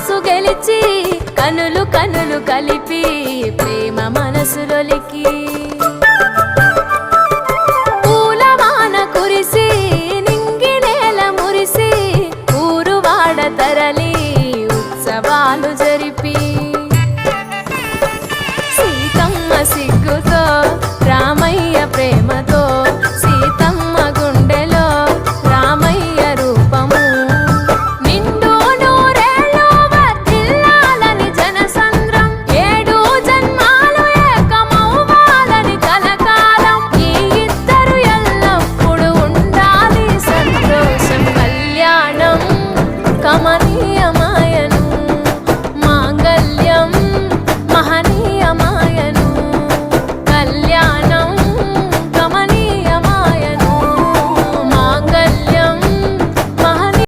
మనసు గెలిచి కనులు కనులు కలిపి ప్రేమ మనసులొలికి money.